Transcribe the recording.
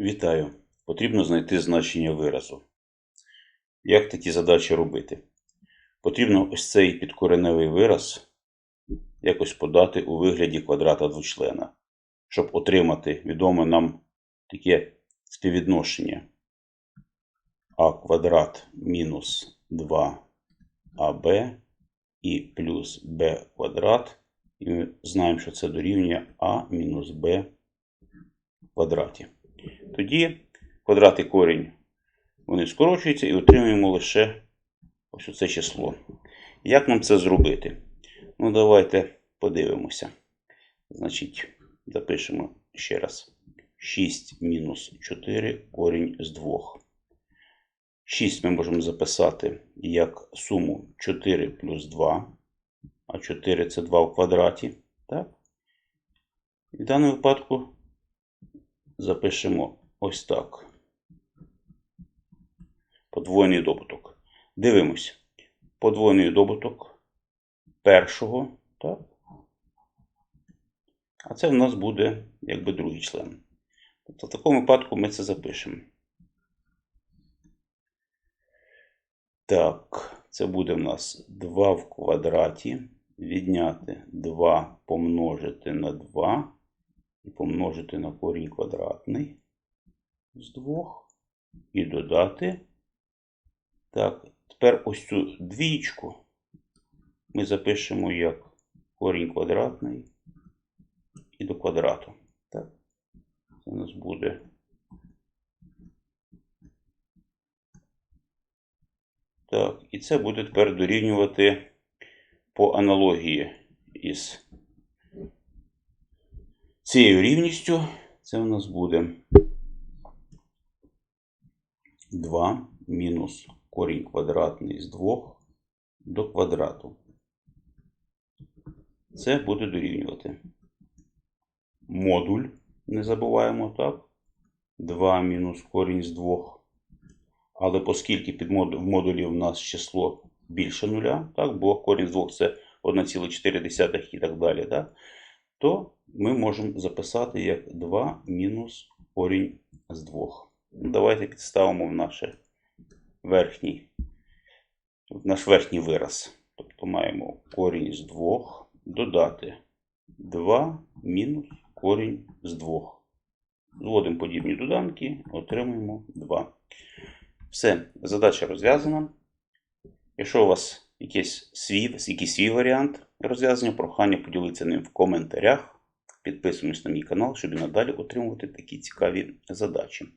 Вітаю! Потрібно знайти значення виразу. Як такі задачі робити? Потрібно ось цей підкореневий вираз якось подати у вигляді квадрата двочлена, щоб отримати відоме нам таке співвідношення а квадрат мінус 2аб і плюс b квадрат. І ми знаємо, що це дорівнює а мінус b квадраті. Тоді квадрат і корінь вони скорочуються і отримуємо лише ось оце число. Як нам це зробити? Ну, давайте подивимося. Значить, запишемо ще раз. 6 мінус 4 корінь з 2. 6 ми можемо записати як суму 4 плюс 2, а 4 це 2 в квадраті. Так? І в даному випадку запишемо ось так. Подвойний добуток. Дивимось. Подвойний добуток першого, так? А це в нас буде якби другий член. Тобто в такому випадку ми це запишемо. Так, це буде в нас 2 в квадраті. Відняти 2 помножити на 2 і помножити на корінь квадратний з 2. І додати. Так, тепер ось цю двічку ми запишемо як корінь квадратний і до квадрату. Так, це у нас буде. Так, і це буде тепер дорівнювати по аналогії із цією рівністю. Це у нас буде 2 мінус корінь квадратний з 2 до квадрату. Це буде дорівнювати модуль, не забуваємо так. 2 мінус корінь з 2. Але оскільки під мод... в модулі в нас число більше нуля, так, бо корінь з 2 це 1,4 і так далі, так, то ми можемо записати як 2 мінус корінь з 2. Давайте підставимо в наше верхній, в наш верхній вираз. Тобто маємо корінь з 2 додати 2 мінус корінь з 2. Зводимо подібні доданки, отримуємо 2. Все, задача розв'язана. Якщо у вас якийсь свій, якийсь свій варіант розв'язання, прохання поділитися ним в коментарях. Підписуємось на мій канал, щоб і надалі отримувати такі цікаві задачі.